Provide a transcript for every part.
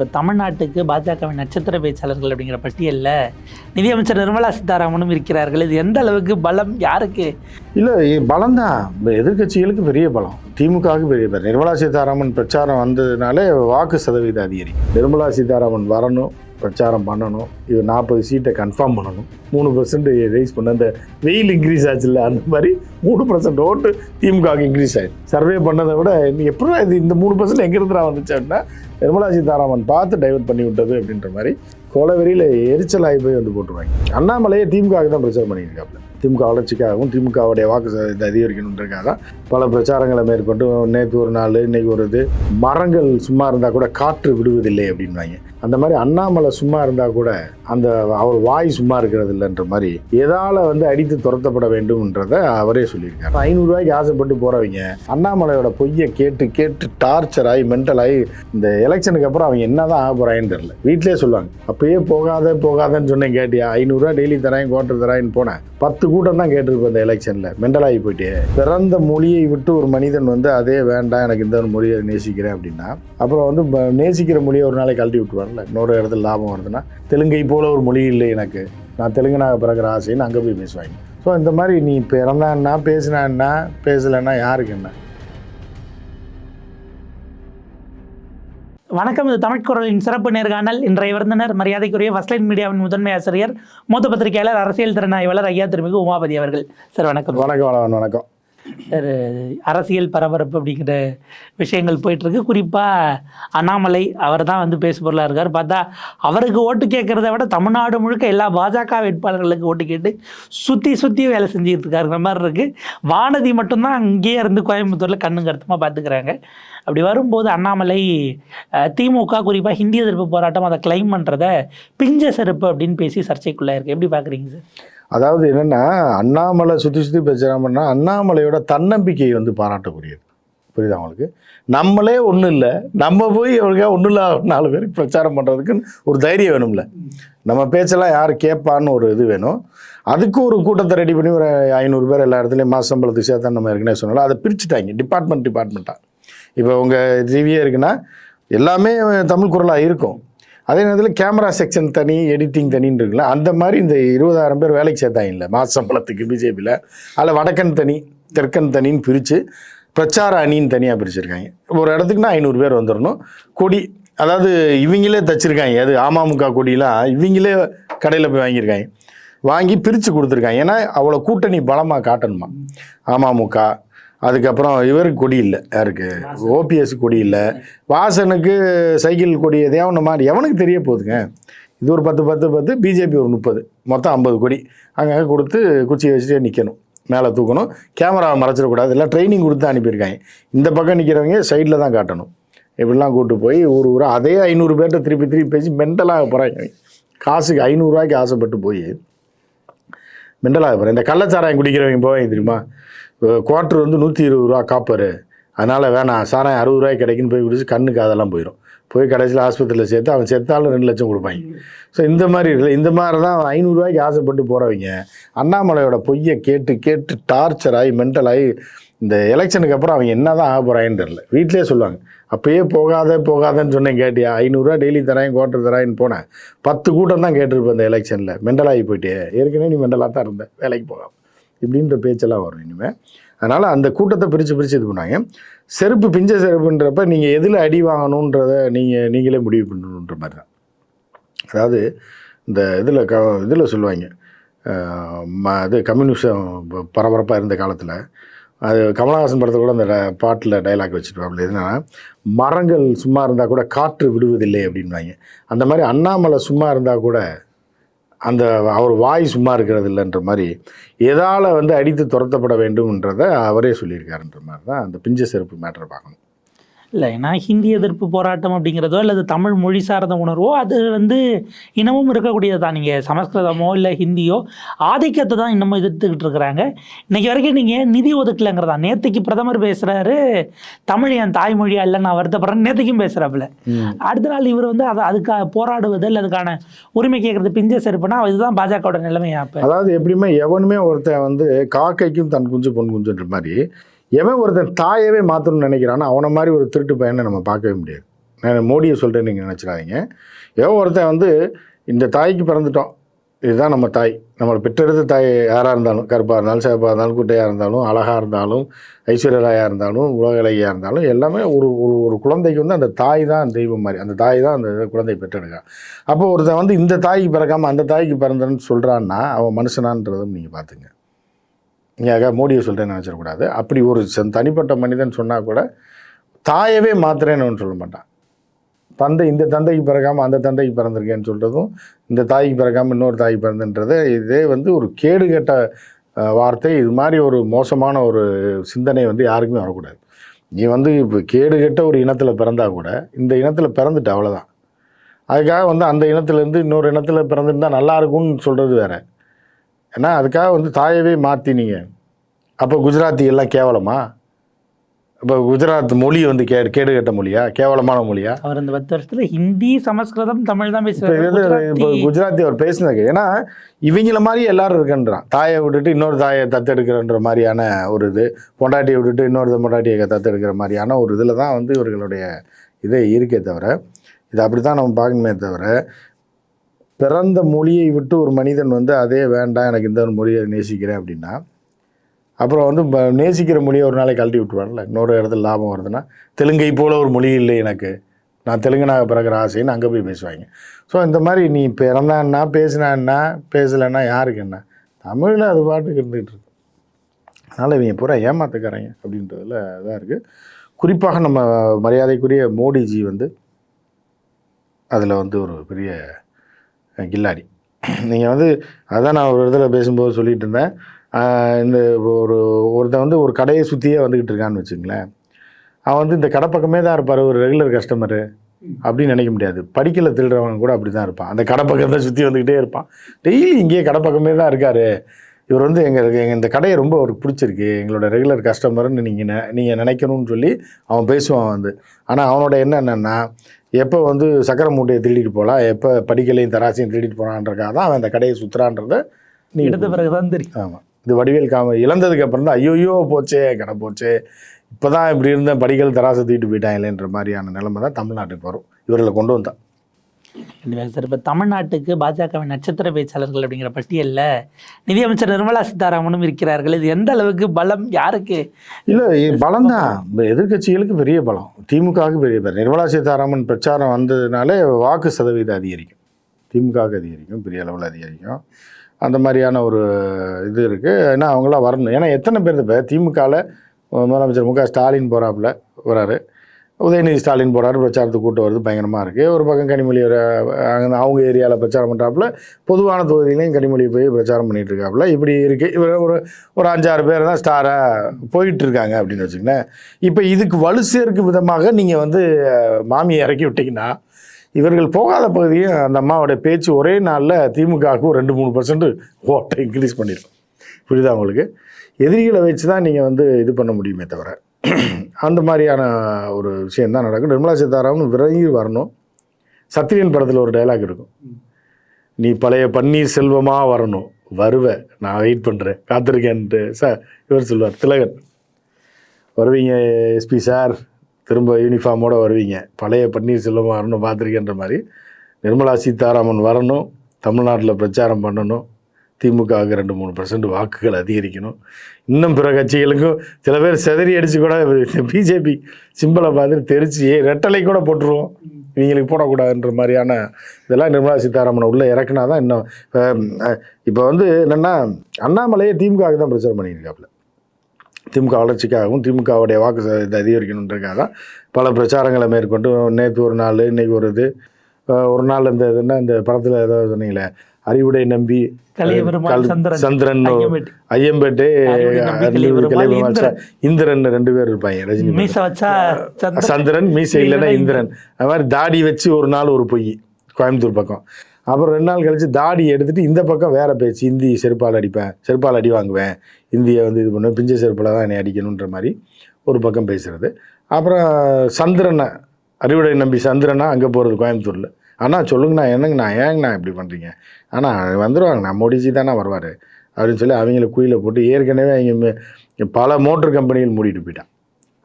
இப்போ தமிழ்நாட்டுக்கு பாஜகவின் நட்சத்திர பேச்சாளர்கள் அப்படிங்கிற பட்டியலில் நிதியமைச்சர் நிர்மலா சீதாராமனும் இருக்கிறார்கள். இது எந்த அளவுக்கு பலம்? யாருக்கு? இல்லை பலம் தான் எதிர்கட்சிகளுக்கு பெரிய பலம். திமுகவுக்கு பெரிய பலம். நிர்மலா சீதாராமன் பிரச்சாரம் வந்ததுனாலே வாக்கு சதவீதம் அதிகரிக்கும். நிர்மலா சீதாராமன் வரணும். பிரச்சாரம் பண்ணணும். இது நாற்பது சீட்டை கன்ஃபார்ம் பண்ணணும். மூணு பர்சன்ட் ரைஸ் பண்ண அந்த வெயில் இன்க்ரீஸ் ஆச்சுல்ல அந்த மாதிரி மூணு பர்சன்ட் ஓட்டு திமுகவுக்கு இன்க்ரீஸ் ஆயிடுச்சு. சர்வே பண்ணதை விட எப்படி இது இந்த மூணு பர்சன்ட் எங்கேருந்துடா வந்துச்சு அப்படின்னா நிர்மலா சீதாராமன் பார்த்து டைவர்ட் பண்ணி விட்டது அப்படின்ற மாதிரி கோலவெறியில் எரிச்சல் ஆகி போய் வந்து போட்டுருவாங்க. அண்ணாமலையே திமுகவுக்கு தான் பிரச்சாரம் பண்ணியிருக்காப்புல திமுக வளர்ச்சிக்காகவும் திமுகவுடைய வாக்கு சதவீதத்தை தான் பல பிரச்சாரங்களை மேற்கொண்டு நேற்று ஒரு நாள் இன்னைக்கு ஒரு இது மரங்கள் சும்மா இருந்தால் கூட காற்று விடுவதில்லை அப்படின்வாங்க அந்த மாதிரி அண்ணாமலை சும்மா இருந்தால் கூட அந்த அவர் வாய் சும்மா இருக்கிறது இல்லைன்ற மாதிரி எதால வந்து அடித்து துரத்தப்பட வேண்டும்ன்றத அவரே சொல்லியிருக்காரு. ஐநூறுரூவாய்க்கு ஆசைப்பட்டு போகிறவங்க அண்ணாமலையோட பொய்யை கேட்டு கேட்டு டார்ச்சர் ஆகி மென்டல் ஆகி இந்த எலெக்ஷனுக்கு அப்புறம் அவங்க என்ன தான் ஆக போகிறாங்கன்னு தெரில வீட்டிலே சொல்லுவாங்க அப்பயே போகாத போகாதன்னு சொன்னேன் கேட்டியா? ஐநூறுரூவா டெய்லி தரேன் குவார்டர் தரேன்னு போனேன். பத்து கூட்டம் தான் கேட்டிருப்பேன் இந்த எலெக்ஷனில் மென்டல் ஆகி போயிட்டே. பிறந்த மொழியை விட்டு ஒரு மனிதன் வந்து அதே வேண்டாம் எனக்கு இந்த ஒரு மொழியை நேசிக்கிறேன் அப்படின்னா அப்புறம் வந்து நேசிக்கிற மொழியை ஒரு நாளைக்கு கழட்டி விட்டுருவார்ல இன்னொரு இடத்துல லாபம் வருதுன்னா தெலுங்கை போல ஒரு மொழி இல்லை எனக்கு. நான் தெலுங்குனாக பிறகுற ஆசைன்னு அங்கே போய் பேசுவாங்க. ஸோ இந்த மாதிரி நீ பிறந்தான்னா பேசினான்னா பேசலைன்னா யாருக்கு என்ன? வணக்கம் இது தமிழ் குரலின் சிறப்பு நேர்காணல். இன்றைய விருந்தினர் மரியாதைக்குரிய ஃபஸ்ட்லைன் மீடியாவின் முதன்மை ஆசிரியர் மூத்த பத்திரிகையாளர் அரசியல் திறனாய்வாளர் ஐயா திருமிகு உமாபதி அவர்கள். சார் வணக்கம் வணக்கம் வணக்கம். அரசியல் பரபரப்பு அப்படிங்கிற விஷயங்கள் போயிட்டுருக்கு. குறிப்பாக அண்ணாமலை அவர் தான் வந்து பேசுபொருளாக இருக்கார். பார்த்தா அவருக்கு ஓட்டு கேட்குறத விட தமிழ்நாடு முழுக்க எல்லா பாஜக வேட்பாளர்களுக்கு ஓட்டு கேட்டு சுற்றி சுற்றி வேலை செஞ்சுட்டு இருக்காருங்கிற மாதிரி இருக்குது வானதி மட்டும்தான் அங்கேயே இருந்து கோயம்புத்தூரில் கண்ணு கருத்துமாக பார்த்துக்கிறாங்க அப்படி வரும்போது அண்ணாமலை திமுக குறிப்பாக ஹிந்தி எதிர்ப்பு போராட்டம் அதை கிளைம் பண்ணுறத பிஞ்ச செருப்பு அப்படின்னு பேசி சர்ச்சைக்குள்ளே இருக்குது எப்படி பார்க்குறீங்க சார்? அதாவது என்னென்னா அண்ணாமலை சுற்றி சுற்றி பேசுகிறாங்கன்னா அண்ணாமலையோட தன்னம்பிக்கை வந்து பாராட்டக்கூடியது. புரியுதா அவங்களுக்கு நம்மளே ஒன்றும் இல்லை. நம்ம போய் அவளுக்காக ஒன்றும் இல்லை நாலு பேருக்கு பிரச்சாரம் பண்ணுறதுக்குன்னு ஒரு தைரியம் வேணும்ல. நம்ம பேச்செல்லாம் யார் கேட்பான்னு ஒரு இது வேணும். அதுக்கு ஒரு கூட்டத்தை ரெடி பண்ணி ஒரு ஐநூறு பேர் எல்லா இடத்துலையும் மாச சம்பளத்துக்கு சேர்த்தா நம்ம ஏற்கனவே சொன்னாலும் அதை பிரிச்சுட்டாங்க டிபார்ட்மெண்ட் டிபார்ட்மெண்ட்டாக இப்போ உங்கள் டிவியே இருக்குன்னா எல்லாமே தமிழ் குரலாக இருக்கும். அதே நேரத்தில் கேமரா செக்ஷன் தனி எடிட்டிங் தனின்னு இருக்குல்ல அந்த மாதிரி இந்த இருபதாயிரம் பேர் வேலைக்கு சேர்த்தாங்கல்ல மாச சம்பளத்துக்கு பிஜேபியில் அதில் வடக்கன் தனி தெற்கன் தனின்னு பிரித்து பிரச்சார அணின்னு தனியாக பிரிச்சிருக்காங்க. ஒரு இடத்துக்குன்னா ஐநூறு பேர் வந்துடணும் கொடி அதாவது இவங்களே தச்சிருக்காங்க. அது அமமுக கொடியெலாம் இவங்களே கடையில் போய் வாங்கியிருக்காங்க. வாங்கி பிரித்து கொடுத்துருக்காங்க. ஏன்னா அவ்வளோ கூட்டணி பலமாக காட்டணுமா? அமமுக அதுக்கப்புறம் இவருக்கு கொடி இல்லை யாருக்கு? ஓபிஎஸ் கொடி இல்லை. வாசனுக்கு சைக்கிள் கொடி எதையா ஒன்று மாதிரி எவனுக்கு தெரிய போகுதுங்க? இது ஒரு பத்து பத்து பத்து பிஜேபி ஒரு முப்பது. மொத்தம் ஐம்பது கொடி. அங்கங்கே கொடுத்து குச்சியை வச்சுட்டே நிற்கணும் மேலே தூக்கணும். கேமராவை மறைச்சிடக்கூடாது. எல்லாம் ட்ரைனிங் கொடுத்து அனுப்பியிருக்காங்க. இந்த பக்கம் நிற்கிறவங்க சைடில் தான் காட்டணும். இப்படிலாம் கூட்டு போய் ஊர் ஊராக அதே ஐநூறு பேர்கிட்ட திருப்பி திருப்பி பேசி மென்டலாக போகிறாங்க காசுக்கு ஐநூறுரூவாய்க்கு ஆசைப்பட்டு போய் மெண்டலாக போகிறேன் இந்த கள்ளச்சாராயம் குடிக்கிறவங்க போவாங்க தெரியுமா? குவார்ட்ரு வந்து நூற்றி இருபது ரூபா காப்பரு. அதனால் வேணாம் சாராயம் அறுபது ரூபாய்க்கு கிடைக்குன்னு போய் குடிச்சு கண்ணுக்கு அதெல்லாம் போயிடும் போய் கடைசியில் ஆஸ்பத்திரியில் சேர்த்து அவன் செத்தாலும் ரெண்டு லட்சம் கொடுப்பாங்க. ஸோ இந்த மாதிரி இருக்குல்ல இந்த மாதிரி தான் ஐநூறுரூவாய்க்கு ஆசைப்பட்டு போகிறவங்க அண்ணாமலையோட பொய்யை கேட்டு கேட்டு டார்ச்சர் ஆகி மென்டல் ஆகி இந்த எலெக்ஷனுக்கு அப்புறம் அவங்க என்ன தான் ஆக போகிறாயின்னு தெரில வீட்டிலே சொல்லுவாங்க. அப்பயே போகாத போகாதன்னு சொன்னேன் கேட்டியா? ஐநூறுரூவா டெய்லி தரேன் குவார்டர் தரேன்னு போனேன். பத்து கூட்டம் தான் கேட்டிருப்பேன் இந்த எலெக்ஷனில் மெண்டலாகி போயிட்டே. ஏற்கனவே நீ மெண்டலாக தான் இருந்த. வேலைக்கு போகாம. இப்படின்ற பேச்செல்லாம் வரும் இனிமேல் அதனால் அந்த கூட்டத்தை பிரித்து பிரித்து இது பண்ணாங்க செருப்பு பிஞ்ச செருப்புன்றப்ப நீங்கள் எதில் அடி வாங்கணுன்றத நீங்கள் நீங்களே முடிவு பண்ணணுன்ற மாதிரி தான். அதாவது இந்த இதில் க இதில் சொல்லுவாங்க. ம இது கம்யூனிசம் பரபரப்பாக இருந்த காலத்தில் அது கமலஹாசன் படத்தை கூட அந்த ட- பாட்டில் டைலாக் வச்சுருப்பாப்புல என்னன்னா மரங்கள் சும்மா இருந்தால் கூட காற்று விடுவதில்லை அப்படின்வாங்க அந்த மாதிரி அண்ணாமலை சும்மா இருந்தால் கூட அந்த அவர் வாய் சும்மா இருக்கிறது இல்லைன்ற மாதிரி எதால் வந்து அடித்து துரத்தப்பட வேண்டும்ன்றதை அவரே சொல்லியிருக்காருன்ற மாதிரி தான் அந்த பிஞ்ச செருப்பு மேட்டரை பார்க்கணும். இல்லை ஏன்னா ஹிந்தி எதிர்ப்பு போராட்டம் அப்படிங்கிறதோ அல்லது தமிழ் மொழி சார்ந்த உணர்வோ அது வந்து இன்னமும் இருக்கக்கூடியது தான் நீங்கள் சமஸ்கிருதமோ இல்லை ஹிந்தியோ ஆதிக்கத்தை தான் இன்னமும் எதிர்த்துக்கிட்டு இருக்கிறாங்க. இன்னைக்கு வரைக்கும் நீங்கள் நிதி ஒதுக்கலைங்கிறதா? நேற்றுக்கு பிரதமர் பேசுகிறாரு தமிழ் என் தாய்மொழியா இல்லை நான் வருத்தப்படுறேன் நேற்றுக்கும் பேசுகிறாப்புல அடுத்த நாள் இவர் வந்து அதை அதுக்காக போராடுவது இல்லை அதுக்கான உரிமை கேட்குறது பிஞ்ச செருப்புனா இதுதான் பாஜகவோட நிலைமையா அதாவது எப்படியுமே எவனுமே ஒருத்தன் வந்து காக்கைக்கும் தன் குஞ்சு பொன் குஞ்சுன்ற மாதிரி எவன் ஒருத்தன் தாயவே மாற்றணும்னு நினைக்கிறானோ அவனை மாதிரி ஒரு திருட்டு பையனை நம்ம பார்க்கவே முடியாது. நான் மோடியை சொல்கிறேன்னு நீங்கள் நினச்சிடாதீங்க. எவன் ஒருத்தன் வந்து இந்த தாய்க்கு பிறந்துட்டோம். இதுதான் நம்ம தாய். நம்மளை பெற்றெடுத்த தாய் யாராக இருந்தாலும் கருப்பாக இருந்தாலும் சேப்பாக இருந்தாலும் குட்டையாக இருந்தாலும் அழகாக இருந்தாலும் ஐஸ்வர்யராயாக இருந்தாலும் உலக இருந்தாலும் எல்லாமே ஒரு ஒரு ஒரு குழந்தைக்கு வந்து அந்த தாய் தான் தெய்வம் மாதிரி. அந்த தாய் தான் அந்த குழந்தையை பெற்றெடுக்கா. அப்போ ஒருத்தன் வந்து இந்த தாய்க்கு பிறக்காமல் அந்த தாய்க்கு பிறந்தன்னு சொல்கிறான்னா அவன் மனுஷனான்றதும் நீங்கள் பார்த்துங்க. நீங்கள் மோடியை சொல்கிறேன்னு நினச்சிடக்கூடாது அப்படி ஒரு தனிப்பட்ட மனிதன் சொன்னால் கூட தாயவே மாத்திரேன்னு சொல்ல மாட்டான். தந்தை இந்த தந்தைக்கு பிறக்காமல் அந்த தந்தைக்கு பிறந்திருக்கேன்னு சொல்கிறதும் இந்த தாய்க்கு பிறக்காமல் இன்னொரு தாய்க்கு பிறந்துன்றது இதே வந்து ஒரு கேடுகெட்ட அஹ், வார்த்தை. இது மாதிரி ஒரு மோசமான ஒரு சிந்தனை வந்து யாருக்குமே வரக்கூடாது. நீ வந்து இப்போ கேடு கெட்ட ஒரு இனத்தில் பிறந்தா கூட இந்த இனத்தில் பிறந்துட்டு அவ்வளோதான் அதுக்காக வந்து அந்த இனத்துலேருந்து இன்னொரு இனத்தில் பிறந்திருந்தால் நல்லா இருக்கும்னு சொல்கிறது வேற. ஏன்னா அதுக்காக வந்து தாயவே மாற்றினீங்க அப்போ குஜராத்தி எல்லாம் கேவலமா? இப்போ குஜராத் மொழி வந்து கே கேடு கெட்ட மொழியா? கேவலமான மொழியா? அவர் இந்த பத்து வருஷத்துல ஹிந்தி சமஸ்கிருதம் தமிழ் தான் இது இப்போ குஜராத்தி அவர் பேசினது. ஏன்னா இவங்கள மாதிரி எல்லாரும் இருக்குன்றான். தாயை விட்டுட்டு இன்னொரு தாயை தத்தெடுக்கிறன்ற மாதிரியான ஒரு இது. பொண்டாட்டியை விட்டுட்டு இன்னொரு பொண்டாட்டியை தத்தெடுக்கிற மாதிரியான ஒரு இதில் தான் வந்து இவர்களுடைய இதே இருக்கே தவிர இது அப்படி தான் நம்ம பார்க்கணுமே தவிர பிறந்த மொழியை விட்டு ஒரு மனிதன் வந்து அதே வேண்டாம் எனக்கு இந்த ஒரு மொழியை நேசிக்கிறேன் அப்படின்னா அப்புறம் வந்து ப- நேசிக்கிற மொழியை ஒரு நாளைக்கு கழட்டி விட்டுருவான்ல இன்னொரு இடத்துல லாபம் வருதுன்னா தெலுங்கை போல ஒரு மொழி இல்லை எனக்கு. நான் தெலுங்குனாக பிறகுற ஆசைன்னு அங்கே போய் பேசுவாங்க. ஸோ இந்த மாதிரி நீ பிறந்தான்னா பேசினான்னா பேசலைன்னா யாருக்கு என்ன? தமிழில் அது பாட்டுக்கு இருந்துகிட்டு இருக்கு. அதனால் இவங்க பூரா ஏமாத்துக்கிறாங்க அப்படின்றதுல இதாக இருக்குது குறிப்பாக நம்ம மரியாதைக்குரிய மோடிஜி வந்து அதில் வந்து ஒரு பெரிய கில்லாடி. நீங்கள் வந்து அதான் நான் ஒரு இடத்துல பேசும்போது சொல்லிட்டு இருந்தேன். இந்த ஒரு ஒருத்தன் வந்து ஒரு கடையை சுற்றியே வந்துக்கிட்டு இருக்கான்னு வச்சுங்களேன் அவன் வந்து இந்த கடை பக்கமே தான் இருப்பார் ஒரு ரெகுலர் கஸ்டமரு அப்படின்னு நினைக்க முடியாது. படிக்கல திருடுறவங்க கூட அப்படி தான் இருப்பான். அந்த கடை பக்கம் தான் சுற்றி வந்துக்கிட்டே இருப்பான். டெய்லி இங்கேயே கடை பக்கமே தான் இருக்கார். இவர் வந்து எங்களுக்கு எங்கள் இந்த கடையை ரொம்ப அவருக்கு பிடிச்சிருக்கு. எங்களோட ரெகுலர் கஸ்டமர்னு நீங்கள் நெ நீங்கள் நினைக்கணும்னு சொல்லி அவன் பேசுவான் வந்து. ஆனால் அவனோட என்ன என்னென்னா எப்போ வந்து சக்கரை மூட்டையை திருடிட்டு போகலாம் எப்போ படிக்கலையும் தராசையும் திருடிட்டு போகலான்றக்காக தான் அவன் அந்த கடையை சுற்றுறான்றத எடுத்த நீங்கள் பிறகுதான் தெரியும் ஆமாம் இது வடிவேல் காம இழந்ததுக்கு அப்புறம் தான் ஐயோயோ போச்சே கடை போச்சே. இப்போ தான் இப்படி இருந்த படிகள் தராசை தூக்கிட்டு போயிட்டாங்களேன்ற மாதிரியான நிலைமை தான் தமிழ்நாட்டுக்கு வரும். இவர்களை கொண்டு வந்தான். சார் இப்போ தமிழ்நாட்டுக்கு பாஜகவின் நட்சத்திர பேச்சாளர்கள் அப்படிங்கிற பட்டியலில் நிதியமைச்சர் நிர்மலா சீதாராமனும் இருக்கிறார்கள். இது எந்த அளவுக்கு பலம் யாருக்கு? இல்லை பலம் தான் எதிர்கட்சிகளுக்கு பெரிய பலம். திமுகவுக்கு பெரிய பலம். நிர்மலா சீதாராமன் பிரச்சாரம் வந்ததுனாலே வாக்கு சதவீதம் அதிகரிக்கும். திமுகவுக்கு அதிகரிக்கும் பெரிய அளவில் அதிகரிக்கும். அந்த மாதிரியான ஒரு இது இருக்குது ஏன்னா அவங்களாம் வரணும். ஏன்னா எத்தனை பேர் இப்போ திமுகவில் முதலமைச்சர் மு க ஸ்டாலின் போகிறாப்புல வராரு. உதயநிதி ஸ்டாலின் போகிறாரு பிரச்சாரத்துக்கு கூட்டம் வருது பயங்கரமாக இருக்குது ஒரு பக்கம் கனிமொழி அங்கே அவங்க ஏரியாவில் பிரச்சாரம் பண்ணுறாப்புல பொதுவான தொகுதியிலையும் கனிமொழி போய் பிரச்சாரம் பண்ணிகிட்டு இருக்காப்புல. இப்படி இருக்குது இவர் ஒரு ஒரு அஞ்சாறு பேர் தான் ஸ்டாராக போயிட்டுருக்காங்க அப்படின்னு வச்சுக்கோங்களேன். இப்போ இதுக்கு வலு சேர்க்கும் விதமாக நீங்கள் வந்து மாமியை இறக்கி விட்டிங்கன்னா இவர்கள் போகாத பகுதியும் அந்த அம்மாவோட பேச்சு ஒரே நாளில் திமுகவுக்கு ஒரு ரெண்டு மூணு பர்சன்ட் ஓட்டை இன்க்ரீஸ் பண்ணிடும் புரியுதா உங்களுக்கு? எதிரிகளை வச்சு தான் நீங்கள் வந்து இது பண்ண முடியுமே தவிர. அந்த மாதிரியான ஒரு விஷயம் தான் நடக்கும். நிர்மலா சீதாராமன் விரைவி வரணும். சத்ரியன் படத்தில் ஒரு டைலாக் இருக்கும். நீ பழைய பன்னீர் செல்வமாக வரணும். வருவ. நான் வெயிட் பண்ணுறேன் காத்திருக்கேன்ட்டு சார் இவர் சொல்லுவார் திலகன் வருவீங்க எஸ்பி சார் திரும்ப யூனிஃபார்மோடு வருவீங்க. பழைய பன்னீர் செல்வமாக வரணும் பார்த்துருக்கேன்ற மாதிரி. நிர்மலா சீதாராமன் வரணும். தமிழ்நாட்டில் பிரச்சாரம் பண்ணணும். திமுகவுக்கு ரெண்டு மூணு பர்சன்ட் வாக்குகள் அதிகரிக்கணும். இன்னும் பிற கட்சிகளுக்கும் சில பேர் செதறி அடித்து கூட பிஜேபி சிம்பிளை பார்த்துட்டு தெரிச்சு ரெட்டலை கூட போட்டுருவோம். இவங்களுக்கு போடக்கூடாதுன்ற மாதிரியான இதெல்லாம் நிர்மலா சீதாராமனை உள்ளே இறக்குனா தான் இன்னும் இப்போ வந்து என்னென்னா அண்ணாமலையே திமுகவுக்கு தான் பிரச்சாரம் பண்ணியிருக்காப்புல. திமுக வளர்ச்சிக்காகவும் திமுகவுடைய வாக்கு சதவீதத்தை அதிகரிக்கணுன்றதுக்காக தான் பல பிரச்சாரங்களை மேற்கொண்டு நேற்று ஒரு நாள் இன்றைக்கி ஒரு இது ஒரு நாள் இந்த இதுன்னா இந்த படத்தில் ஏதோ சொன்னீங்களே அறிவுடை நம்பி சந்திரன் ஐயம்பேட்டு. இந்திரன். ரெண்டு பேர் இருப்பாங்க ரஜினி மீச வச்சா சந்திரன். சந்திரன் மீசை இல்லைன்னா இந்திரன் அது மாதிரி தாடி வச்சு ஒரு நாள் ஒரு பொய் கோயம்புத்தூர் பக்கம் அப்புறம் ரெண்டு நாள் கழிச்சு தாடி எடுத்துட்டு இந்த பக்கம் வேற பேச்சு இந்தி செருப்பால் அடிப்பேன் செருப்பால் அடி வாங்குவேன் இந்தியை வந்து இது பண்ணுவேன் பிஞ்ச செருப்பால் தான் என்னை அடிக்கணுன்ற மாதிரி ஒரு பக்கம் பேசுறது அப்புறம் சந்திரனை அறிவுடை நம்பி சந்திரனா அங்கே போகிறது கோயம்புத்தூரில் அண்ணா சொல்லுங்கண்ணா என்னங்கண்ணா ஏங்கண்ணா இப்படி பண்ணுறீங்க அண்ணா வந்துடுவாங்கண்ணா மோடிஜி தானே வருவார். அப்படின்னு சொல்லி அவங்கள குயில போட்டு ஏற்கனவே அவங்க பல மோட்டர் கம்பெனிகள் மூடிட்டு போயிட்டான்.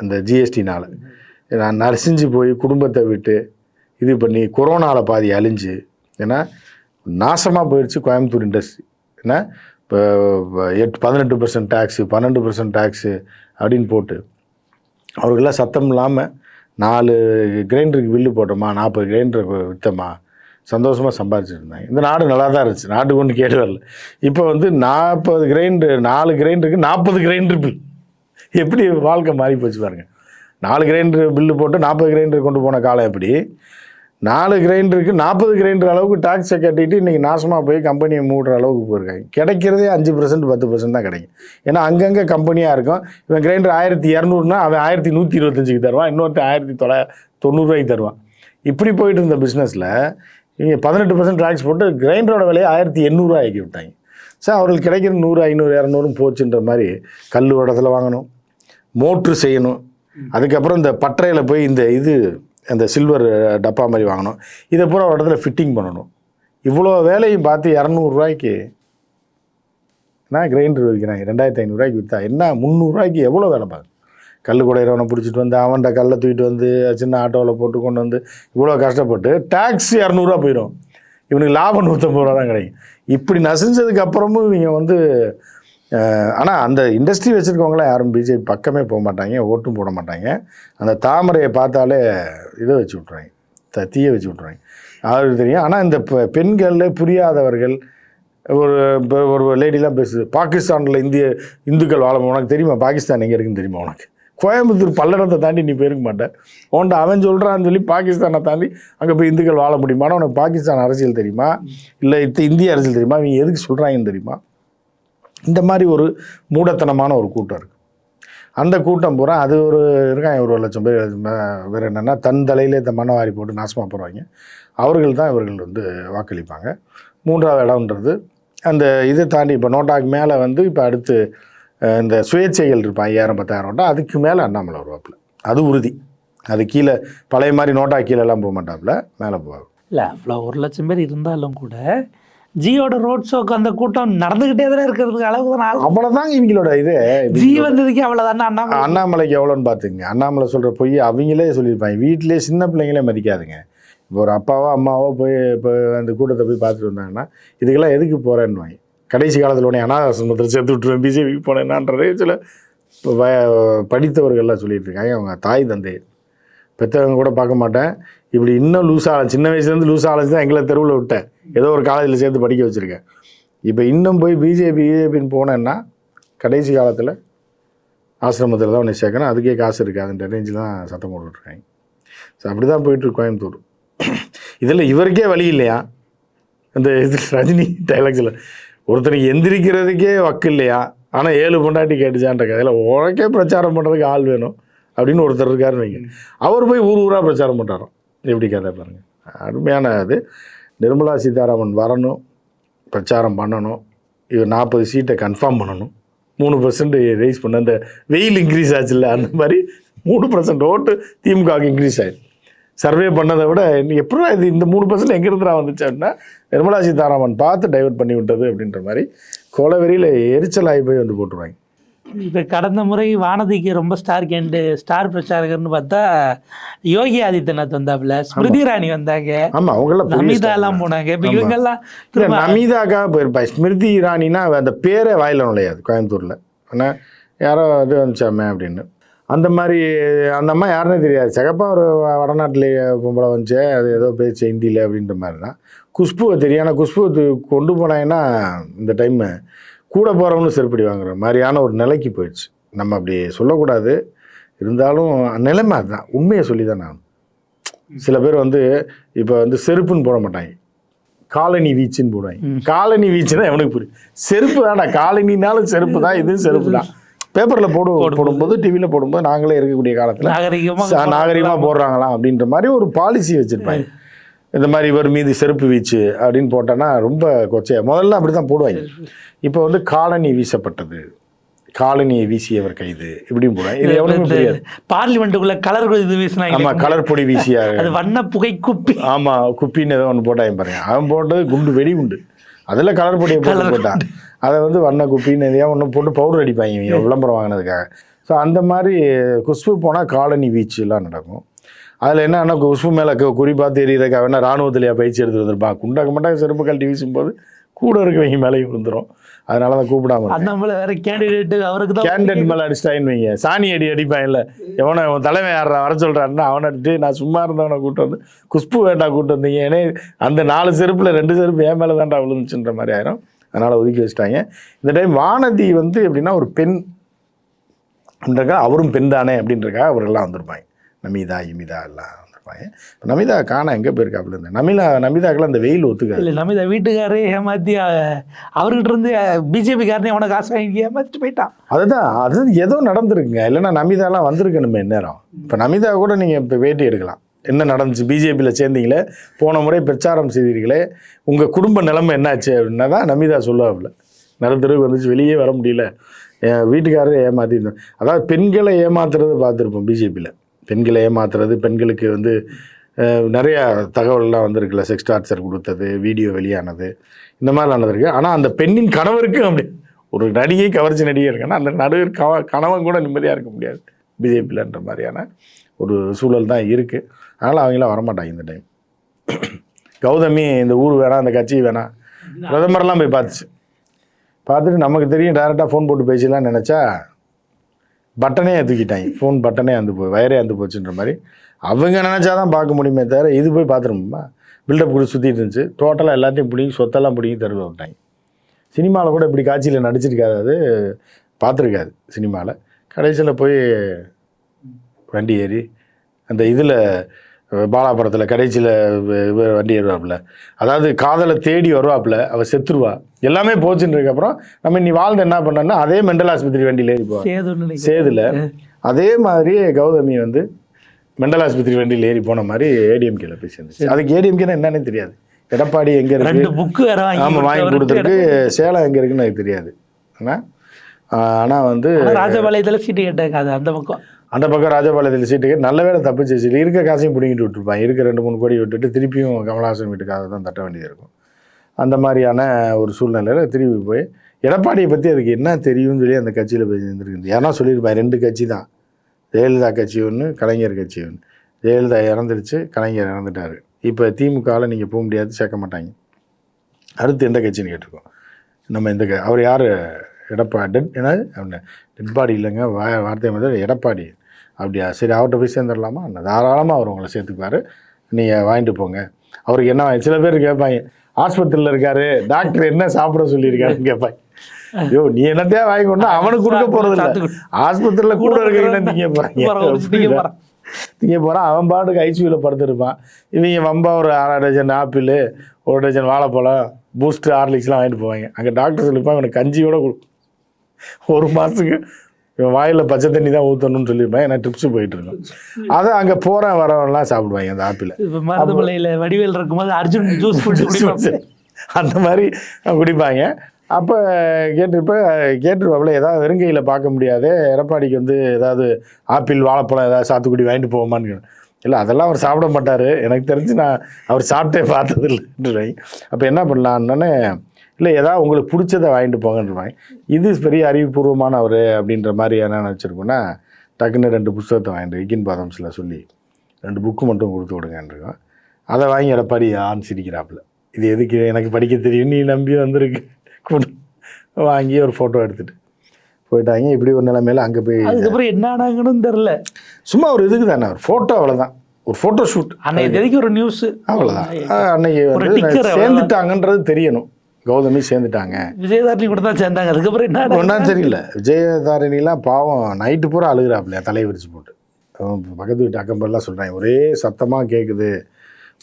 அந்த ஜிஎஸ்டினால் நான் நரசிஞ்சு போய் குடும்பத்தை விட்டு இது பண்ணி கொரோனாவில் பாதி அழிஞ்சு ஏன்னா நாசமாக போயிடுச்சு கோயம்புத்தூர் இண்டஸ்ட்ரி. ஏன்னா இப்போ எட்டு பதினெட்டு பர்சன்ட் டேக்ஸு பன்னெண்டு பர்சன்ட் டேக்ஸு அப்படின்னு போட்டு அவர்களெலாம் சத்தம் இல்லாமல் நாலு கிரைண்டருக்கு பில்லு போட்டோமா நாற்பது கிரைண்டருக்கு விற்றோமா சந்தோஷமாக சம்பாதிச்சிட்டு இருந்தாங்க இந்த நாடு நல்லா தான் இருந்துச்சு. நாட்டுக்கு ஒன்று கேடு வரல. இப்போ வந்து நாற்பது கிரைண்டு நாலு கிரைண்டருக்கு நாற்பது கிரைண்டர் பில் எப்படி வாழ்க்கை மாறி போச்சு பாருங்க. நாலு கிரைண்டர் பில்லு போட்டு நாற்பது கிரைண்டர் கொண்டு போன காலம் எப்படி? நாலு கிரைண்டருக்கு நாற்பது கிரைண்டர் அளவுக்கு டாக்ஸை கட்டிட்டு இன்றைக்கி நாசமாக போய் கம்பெனியை மூடுற அளவுக்கு போயிருக்காங்க. கிடைக்கிறதே அஞ்சு பர்சன்ட் பத்து பர்சன்ட் தான் கிடைக்கும். ஏன்னா அங்கங்கே கம்பெனியாக இருக்கும். இவன் கிரைண்டர் ஆயிரத்தி இரநூறுனா அவன் ஆயிரத்தி நூற்றி இருபத்தஞ்சுக்கு தருவான். இன்னொருத்தன் ஆயிரத்தி தொள்ளா தொண்ணூறுரூவாய்க்கு தருவான். இப்படி போயிட்டு இருந்த பிஸ்னஸில் இங்கே பதினெட்டு பர்சன்ட் டாக்ஸ் போட்டு கிரைண்டரோட விலையை ஆயிரத்தி எண்ணூறுரூவா ஆக்கி விட்டாங்க. சார் அவர்களுக்கு கிடைக்கிற நூறு ஐநூறு இரநூறும் போச்சுன்ற மாதிரி கல் இடத்துல வாங்கணும் மோட்ரு செய்யணும். அதுக்கப்புறம் இந்த பட்டறையில் போய் இந்த இது அந்த சில்வர் டப்பா மாதிரி வாங்கணும். இதை பூரா ஒரு இடத்துல ஃபிட்டிங் பண்ணணும். இவ்வளோ வேலையும் பார்த்து இரநூறுவாய்க்கு நான் கிரைண்டர் வைக்கிறேன் ரெண்டாயிரத்தி ஐநூறுரூவாய்க்கு விற்றா என்ன? முந்நூறுரூவாய்க்கு எவ்வளோ வேலை பார்க்கும்? கல் குடையிறவனை பிடிச்சிட்டு வந்து அவன்கிட்ட கல்லை தூக்கிட்டு வந்து சின்ன ஆட்டோவில் போட்டு கொண்டு வந்து இவ்வளோ கஷ்டப்பட்டு டேக்ஸ் இரநூறுவா போயிடும். இவனுக்கு லாபம் நூற்றம்பது ரூபா தான் கிடைக்கும். இப்படி நசிஞ்சதுக்கு அப்புறமும் இவங்க வந்து ஆனால் அந்த இண்டஸ்ட்ரி வச்சுருக்கவங்களாம் யாரும் பிஜேபி பக்கமே போக மாட்டாங்க ஓட்டும் போட மாட்டாங்க. அந்த தாமரையை பார்த்தாலே இதை வச்சு விட்றாங்க த தீயை வச்சு விட்றாங்க அது தெரியும்? ஆனால் இந்த பெ- பெண்களில் புரியாதவர்கள் ஒரு இப்போ ஒரு லேடிலாம் பேசுது பாகிஸ்தானில் இந்திய இந்துக்கள் வாழ உனக்கு தெரியுமா? பாகிஸ்தான் எங்கே இருக்குன்னு தெரியுமா உனக்கு? கோயம்புத்தூர் பல்லடத்தை தாண்டி நீ போயிருக்க மாட்டேன் உன்ட்ட அவன் சொல்கிறான்னு சொல்லி பாகிஸ்தானை தாண்டி அங்கே போய் இந்துக்கள் வாழ முடியுமானா உனக்கு பாகிஸ்தான் அரசியல் தெரியுமா? இல்லை இத்த இந்திய அரசியல் தெரியுமா? இவங்க எதுக்கு சொல்கிறாங்கன்னு தெரியுமா? இந்த மாதிரி ஒரு மூடத்தனமான ஒரு கூட்டம் இருக்குது அந்த கூட்டம் பூரா அது ஒரு இருக்காங்க ஒரு லட்சம் பேர் வேறு என்னென்னா தன் தலையிலே இந்த மண்ணை வாரி போட்டு நாசமாக போகிறாங்க அவர்கள் தான் இவர்கள் வந்து வாக்களிப்பாங்க. மூன்றாவது இடம்ன்றது அந்த இதை தாண்டி இப்போ நோட்டாக்கு மேலே வந்து இப்போ அடுத்து இந்த சுயேட்சைகள் இருப்பான் ஐயாயிரம் பத்தாயிரம் நோட்டா அதுக்கு மேலே அண்ணாமலை வருவாப்புல. அது உறுதி. அது கீழே பழைய மாதிரி நோட்டா கீழெல்லாம் போக மாட்டாப்புல மேலே போவார் இல்லை அவ்வளோ ஒரு லட்சம் பேர் இருந்தாலும் கூட ஜியோட ரோட் ஷோக்கு அந்த கூட்டம் நடந்துக்கிட்டே தானே இருக்கிறதுக்கு அளவுக்கு தான் அவ்வளோதாங்க இவங்களோட இது. ஜி வந்ததுக்கு அவ்வளோதானே அண்ணா அண்ணாமலைக்கு எவ்வளோன்னு பார்த்துங்க அண்ணாமலை சொல்கிற பொய் அவங்களே சொல்லியிருப்பாங்க. வீட்டிலே சின்ன பிள்ளைங்களே மதிக்காதுங்க. இப்போ ஒரு அப்பாவோ அம்மாவோ போய் இப்போ அந்த கூட்டத்தை போய் பார்த்துட்டு வந்தாங்கன்னா இதுக்கெல்லாம் எதுக்கு போகிறேன்னு கடைசி காலத்தில் உடனே அனாதாசிரமத்தில் சேர்த்து விட்டுருவேன் பிஜேபிக்கு போனேன்னான்றதே சில படித்தவர்கள்லாம் சொல்லிட்டு இருக்காங்க. அவங்க தாய் தந்தை. பெற்றவங்க கூட பார்க்க மாட்டேன். இப்படி இன்னும் லூஸ் ஆகலாம் சின்ன வயசுலேருந்து லூஸ் ஆகலாம் தான் எங்களை தெருவில் விட்டேன். ஏதோ ஒரு காலேஜில் சேர்த்து படிக்க வச்சுருக்கேன். இப்போ இன்னும் போய் பிஜேபி பிஜேபின்னு போனேன்னா கடைசி காலத்தில் ஆசிரமத்தில் தான் உன்னை சேர்க்கணும். அதுக்கே காசு இருக்காதுன்ற ரேஞ்சில் தான் சத்தம் போட்டுட்ருக்காங்க ஸோ அப்படி தான் போயிட்டுருக்கு கோயம்புத்தூர். இதில் இவருக்கே வழி இல்லையா? இந்த இது ரஜினி டைலாக்ஸில் ஒருத்தனுக்கு எந்திரிக்கிறதுக்கே வக்கு இல்லையா? ஆனால் ஏழு பொண்டாட்டி கேட்டுச்சான்ற கதையில் உனக்கே பிரச்சாரம் பண்ணுறதுக்கு ஆள் வேணும். அப்படின்னு ஒருத்தர் இருக்காருன்னு வைங்க. அவர் போய் ஊர் ஊராக பிரச்சாரம் பண்ணுறாராம் எப்படி கதை பாருங்க? அருமையான இது. நிர்மலா சீதாராமன் வரணும் பிரச்சாரம் பண்ணணும் இவர் நாற்பது சீட்டை கன்ஃபார்ம் பண்ணணும். மூணு பர்சன்ட் ரைஸ் பண்ண அந்த வெயில் இன்க்ரீஸ் ஆச்சுல்ல அந்த மாதிரி மூணு பர்சன்ட் ஓட்டு திமுகவுக்கு இன்க்ரீஸ் ஆயிடுது சர்வே பண்ணதை விட எப்படா இது இந்த மூணு பர்சன்ட் எங்கேருந்துடா வந்துச்சு அப்படின்னா நிர்மலா சீதாராமன் பார்த்து டைவர்ட் பண்ணி விட்டது அப்படின்ற மாதிரி கொலவெறியில் எரிச்சல் ஆகி போய் வந்து போட்டுருவாங்க. இப்போ கடந்த முறை வானதிக்கு ரொம்ப ஸ்டார் கேண்டு ஸ்டார் பிரச்சாரகர்னு பார்த்தா யோகி ஆதித்யநாத் வந்தாப்புல ஸ்மிருதி இராணி வந்தாங்க. ஆமாம் அவங்களாம் எல்லாம். போனாங்க. இப்போ ஆமா. இவங்கெல்லாம் நமிதாக்காக போயிருப்பா ஸ்மிருதி இரானினா அவ அந்த பேரே வாயில நுழையாது கோயம்புத்தூரில். ஆனால் யாரோ இது வந்துச்சாமே அப்படின்னு. அந்த மாதிரி அந்த அம்மா யாருன்னே தெரியாது. சிகப்பா ஒரு வடநாட்டில் பொம்பளை வந்துச்சு. அது ஏதோ பேச்சு ஹிந்தியில் அப்படின்ற மாதிரி தான் குஷ்புவை தெரியும். ஆனால் குஷ்புவை கொண்டு போனாங்கன்னா இந்த டைமு கூட போகிறவங்களும் செருப்படி வாங்குற மாதிரியான ஒரு நிலைக்கு போயிடுச்சு. நம்ம அப்படி சொல்லக்கூடாது. இருந்தாலும் நிலைமை அதுதான். உண்மையை சொல்லி தான் நான் சில பேர் வந்து இப்போ வந்து செருப்புன்னு போட மாட்டாங்க. காலனி வீச்சுன்னு போடுவாங்க. காலனி வீச்சுன்னா எவனுக்கு புரியும் செருப்பு தான்டா காலனினாலும் செருப்பு தான். இதுவும் செருப்பு தான். பேப்பரில் போடு போடும்போது. டிவியில் போடும்போது நாங்களே இருக்கக்கூடிய காலத்தில் நாகரிகமா ச- நாகரிகமா போடுறாங்களாம் அப்படின்ற மாதிரி ஒரு பாலிசி வச்சிருப்பாங்க. இந்த மாதிரி இவர் மீது செருப்பு வீச்சு அப்படின்னு போட்டோன்னா ரொம்ப கொச்சையா. முதல்ல அப்படி தான் போடுவாங்க. இப்போ வந்து காலனி வீசப்பட்டது. காலனியை வீசியவர் கைது. இப்படியும் போடுவாங்க. இது எவனுக்கும் தெரியாது பார்லிமெண்ட்டுக்குள்ள கலர் இது வீசினாங்க ஆமா கலர் பொடி வீசியா. அது வண்ண புகை குப்பி. ஆமா குப்பின்னு ஏதோ ஒன்று போட்டாங்க பாருங்க. அவன் போட்டது குண்டு வெடி குண்டு. அதில் கலர் பொடியை போட்டு போட்டான். அதை வந்து வண்ண குப்பின்னு எதையா ஒன்று போட்டு பவுடர் அடிப்பாங்க இவங்க விளம்பரம் வாங்கினதுக்காக. ஸோ அந்த மாதிரி குஷ்பு போனால் காலனி வீச்சுலாம் நடக்கும். அதில் என்னன்னா குஷ்பு மேலே குறிப்பாக தெரியறதுக்காக வேணா ராணுவத்திலேயே பயிற்சி எடுத்து வந்திருப்பான் குண்டாக்க மாட்டாங்க செருப்பு கழட்டி வீசும்போது கூட இருக்கவங்க மேலே விழுந்துரும். அதனால தான் கூப்பிடாம. அண்ணாமலை வேற கேண்டிடேட் அவருக்கு தான் மேலே அடிச்சிட்டாயின்னு வைங்க. சாணி அடி அடிப்பான் இல்லை. எவனை உன் தலைமை யாரா வர சொல்கிறான்னா அவனை அடிட்டு நான் சும்மா இருந்தவனை கூட்டு வந்து குஷ்பு வேண்டாம் கூட்டு வந்தீங்க. ஏன்னா அந்த நாலு செருப்பில் ரெண்டு செருப்பு என் மேலே தான்டா விழுந்துச்சுன்ற மாதிரி ஆயிரும். அதனால் ஒதுக்கி வச்சிட்டாங்க. இந்த டைம் வானதி வந்து எப்படின்னா ஒரு பெண் அப்படின்றக்கா அவரும் பெண் தானே அப்படின்றக்கா அவரெல்லாம் வந்திருப்பாங்க. நமிதா இமிதா எல்லாம் வந்திருப்பாங்க. இப்போ நமிதா காண எங்கே போயிருக்காப்புல இந்த நமிதா நமிதாக்கெல்லாம் அந்த வெயில் ஒத்துக்காது. இல்ல நம்ம இந்த வீட்டுக்காரே அஹ், அவர்கிட்ட இருந்து பிஜேபி காரனே அவனை காசு வாங்கி ஏமாத்திட்டு போயிட்டான். அதுதான் அது ஏதோ நடந்திருக்குங்க. இல்லைன்னா நமிதாலாம் வந்திருக்கணுமே நேரம் இப்போ நமிதா கூட நீங்கள் இப்போ பேட்டி எடுக்கலாம். என்ன நடந்துச்சு? பிஜேபியில் சேர்ந்தீங்களே? போன முறை பிரச்சாரம் செய்தீர்களே? உங்கள் குடும்ப நிலைமை என்னாச்சு அப்படின்னா தான் நமிதா சொல்லுவாப்புல. நிலத்தெருவுக்கு வந்துச்சு வெளியே வர முடியல. வீட்டுக்காரரை ஏமாற்றிருந்தோம் அதாவது பெண்களை ஏமாத்துறதை பார்த்துருப்போம் பிஜேபியில் பெண்களை ஏமாத்துறது பெண்களுக்கு வந்து நிறையா தகவல்லாம் வந்திருக்குல்ல செக்ஸ் டார்ச்சர் கொடுத்தது வீடியோ வெளியானது இந்த மாதிரிலாம் நடந்திருக்கு ஆனால் அந்த பெண்ணின் கணவருக்கும் அப்படி ஒரு நடிகை கவர்ச்சி நடிகை இருக்கான்னா அந்த நடுவர் கவ கணவன் கூட நிம்மதியாக இருக்க முடியாது. பிஜேபியிலன்ற மாதிரியான ஒரு சூழல் தான் இருக்குது அதனால் அவங்களாம் வரமாட்டாங்க இந்த டைம் கௌதமி இந்த ஊர் வேணாம் இந்த கட்சி வேணாம். பிரதமர்லாம் போய் பார்த்துச்சு. பார்த்துட்டு நமக்கு தெரியும் டேரெக்டாக ஃபோன் போட்டு பேசலாம்னு நினச்சா பட்டனே தூக்கிட்டாங்க. ஃபோன் பட்டனே அந்து போய் வயரே அந்து போச்சுன்ற மாதிரி. அவங்க நினச்சாதான் பார்க்க முடியுமே தவிர இது போய் பார்த்துருமா பில்டப் கூட சுற்றிட்டு இருந்துச்சு. டோட்டலாக எல்லாத்தையும் பிடிங்கி சொத்தெல்லாம் பிடிங்கி தெருவில் விட்டாங்க சினிமாவில் கூட இப்படி காட்சியில் நடிச்சிருக்காது அது பார்த்துருக்காது சினிமாவில் கடைசியில் போய் வண்டி ஏறி அந்த இதில் பாலாபுரத்தில் கடைசியில் வண்டி ஏறுவாப்புல அதாவது காதலை தேடி வருவாப்புல அவள் செத்துருவா. எல்லாமே போச்சுன்றதுக்கு அப்புறம் நம்ம நீ வாழ்ந்து என்ன பண்ணோன்னா அதே மெண்டல் ஆஸ்பத்திரி வண்டியில் ஏறி போவா சேதுன்னு நினைக்கிறேன். சேதுல. அதே மாதிரி கௌதமி வந்து மெண்டல் ஆஸ்பத்திரி வண்டியில் ஏறி போன மாதிரி ஏடிஎம்கேல போய் சேர்ந்துச்சு. அதுக்கு ஏடிஎம்கேனா என்னன்னே தெரியாது. எடப்பாடி எங்கே இருக்கு? ஆமாம் வாங்கி கொடுத்துருக்கு. சேலம் எங்கே இருக்குன்னு எனக்கு தெரியாது. ஆனால் ஆனால் வந்து ராஜபாளையத்துல சீட்டு கேட்டாங்க அது அந்த பக்கம். அந்த பக்கம் ராஜபாளையத்தில் சீட்டு கேட்டு நல்ல வேலை தப்பிச்சு சரி இருக்க காசையும் பிடிங்கிட்டு விட்டுருப்பான். இருக்க ரெண்டு மூணு கோடி விட்டுட்டு திருப்பியும் கமலஹாசன் வீட்டுக்காக தான் தட்ட வேண்டியது இருக்கும். அந்த மாதிரியான ஒரு சூழ்நிலையில் திரும்பி போய் எடப்பாடியை பற்றி அதுக்கு என்ன தெரியும்னு சொல்லி அந்த கட்சியில் போய் சேர்ந்துருக்கு ஏன்னா சொல்லியிருப்பான் ரெண்டு கட்சி தான். ஜெயலலிதா கட்சி ஒன்று கலைஞர் கட்சி ஒன்று ஜெயலலிதா இறந்துருச்சு கலைஞர் இறந்துட்டார். இப்போ திமுகவில் நீங்கள் போக முடியாது சேர்க்க மாட்டாங்க. அடுத்து எந்த கட்சின்னு கேட்டிருக்கோம். நம்ம இந்த க- அவர் யார்? எடப்பா டெட் என்னது? அவன டெட் பாடி இல்லைங்க வா வார்த்தை வந்து எடப்பாடி. அப்படியா? சரி அவர்கிட்ட போய் சேர்ந்துடலாமா? தாராளமாக அவர் உங்களை சேர்த்துக்குவார். நீங்கள் வாங்கிட்டு போங்க. அவருக்கு என்ன சில பேர் கேட்பாங்க ஆஸ்பத்திரியில் இருக்காரு டாக்டர் என்ன சாப்பிட சொல்லியிருக்காருன்னு கேட்பாங்க. ஐயோ நீ என்னத்தையா வாங்கி கொண்டா அவனுக்கு கொடுக்க போகிறது இல்லை. ஆஸ்பத்திரியில் கூட இருக்கீங்கன்னா திங்க ஒரு திங்க போகிறான் அவன் பாட்டுக்கு ஐசியூவில் படுத்துருப்பான். இவங்க வம்பா ஒரு அரை டஜன் ஆப்பிள் ஒரு டஜன் வாழைப்பழம் பூஸ்ட் ஹார்லிக்ஸ்லாம் வாங்கிட்டு போவாங்க. அங்கே டாக்டர் சொல்லியிருப்பான் இவனுக்கு கஞ்சியோட கொடு. ஒரு மாதத்துக்கு இவன் வாயில் பச்சை தண்ணி தான் ஊற்றணும்னு சொல்லியிருப்பான். ஏன்னா ட்ரிப்ஸு போயிட்டு இருக்கும். அதை அங்கே போகிறேன் வரவன்லாம் சாப்பிடுவாங்க அந்த ஆப்பிளை. இப்ப மருதமலையில வடிவேல் இருக்கும்போது அர்ஜுன் ஜூஸ் குடிப்பாங்க. அந்த மாதிரி குடிப்பாங்க. அப்போ கேட்டிருப்ப கேட்டிருப்பாப்புல ஏதாவது வெறுங்கையில் பார்க்க முடியாது. எடப்பாடிக்கு வந்து ஏதாவது ஆப்பிள் வாழைப்பழம் ஏதாவது சாத்துக்குடி வாங்கிட்டு போவோமான்னு. இல்லை அதெல்லாம் அவர் சாப்பிட மாட்டார். எனக்கு தெரிஞ்சு நான் அவர் சாப்பிட்டே பார்த்தது இல்லைன்றாங்க அப்போ என்ன பண்ணலான்னே இல்லை ஏதாவது உங்களுக்கு பிடிச்சதை வாங்கிட்டு போங்கன்றாங்க இது பெரிய அறிவுபூர்வமான அவர் அப்படின்ற மாதிரி என்ன நினச்சிருக்கோன்னா டக்குன்னு ரெண்டு புஸ்தகத்தை வாங்கிட்டு விக்கின் பாதம்ஸில் சொல்லி ரெண்டு புக்கு மட்டும் கொடுத்து விடுங்கன்றிருக்கோம் அதை வாங்கி எடப்பாடி ஆண் சிரிக்கிறாப்புல. இது எதுக்கு? எனக்கு படிக்க தெரியும். நீ நம்பி வந்திருக்கு. கொடு. வாங்கி ஒரு ஃபோட்டோ எடுத்துட்டு போயிட்டாங்க. இப்படி ஒரு நிலைமையில அங்கே போய் அதுக்கப்புறம் என்ன ஆனாங்கன்னு தெரியல. சும்மா ஒரு இதுக்கு தானே ஒரு ஃபோட்டோ அவ்வளோதான் ஒரு ஃபோட்டோ ஷூட் அன்னைக்கு ஒரு நியூஸ் அவ்வளோதான் அன்னைக்கு ஒரு வந்து. சேர்ந்துட்டாங்கன்றது தெரியணும். கௌதமி சேர்ந்துட்டாங்க. விஜயதாரணி கூட தான் சேர்ந்தாங்க. அதுக்கப்புறம் என்ன? ஒன்றும் தெரியல விஜயதாரிணிலாம் பாவம் நைட்டு பூரா அழுகிறாப்புலையா? தலையை விரிச்சு போட்டு. பக்கத்து வீட்டு அக்கம்பெல்லாம் சொல்கிறாங்க ஒரே சத்தமாக கேட்குது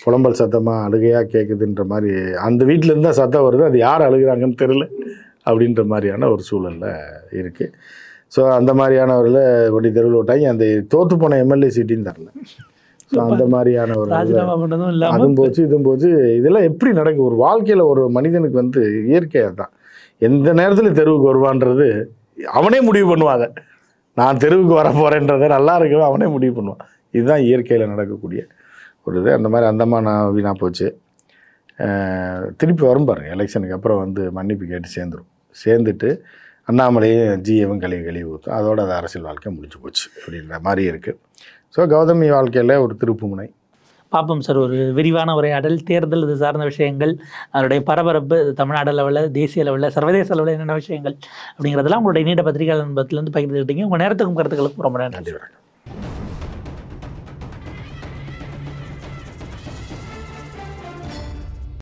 புலம்பல் சத்தமாக அழுகையாக கேட்குதுன்ற மாதிரி. அந்த வீட்டிலேருந்து தான் சத்தம் வருது அது யார் அழுகுறாங்கன்னு தெரில அப்படின்ற மாதிரியான ஒரு சூழலில் இருக்குது ஸோ அந்த மாதிரியானவரில் கொண்டு தெருவில் விட்டாங்க. அந்த தோற்று போன எம்எல்ஏ சீட்டையும் தரல. அந்த மாதிரியான ஒரு ராஜினாமா பண்ணதும் அதுவும் போச்சு இதுவும் போச்சு. இதெல்லாம் எப்படி நடக்கும்? ஒரு வாழ்க்கையில் ஒரு மனிதனுக்கு வந்து இயற்கையாக தான் எந்த நேரத்தில் தெருவுக்கு வருவான்றது அவனே முடிவு பண்ணுவாங்க. நான் தெருவுக்கு வர போகிறேன்றதை நல்லா இருக்கவே அவனே முடிவு பண்ணுவான். இதுதான் இயற்கையில் நடக்கக்கூடிய ஒரு இது. அந்த மாதிரி அந்தம்மா நான் வீணாக போச்சு. திருப்பி வரும் பாருங்க எலெக்ஷனுக்கு அப்புறம் வந்து மன்னிப்பு கேட்டு சேர்ந்துரும். சேர்ந்துட்டு அண்ணாமலையும் ஜிஏவும் கழுவி கழுவி ஊற்றும் அதோட அது அரசியல் வாழ்க்கை முடிஞ்சு போச்சு அப்படின்ற மாதிரி இருக்குது ஸோ கௌதமி வாழ்க்கையில் ஒரு திருப்புமுனை. பார்ப்போம் சார் ஒரு விரிவான உரையாடல் தேர்தல் இது சார்ந்த விஷயங்கள் அதனுடைய பரபரப்பு தமிழ்நாடு லெவலில் தேசிய லெவலில் சர்வதேச லெவலில் என்னென்ன விஷயங்கள் அப்படிங்கிறதெல்லாம் உங்களுடைய நீண்ட பத்திரிகை அனுபவத்திலேருந்து பகிர்ந்துக்கிட்டீங்க உங்கள் நேரத்துக்கும் கருத்துக்களுக்கும் ரொம்ப நன்றி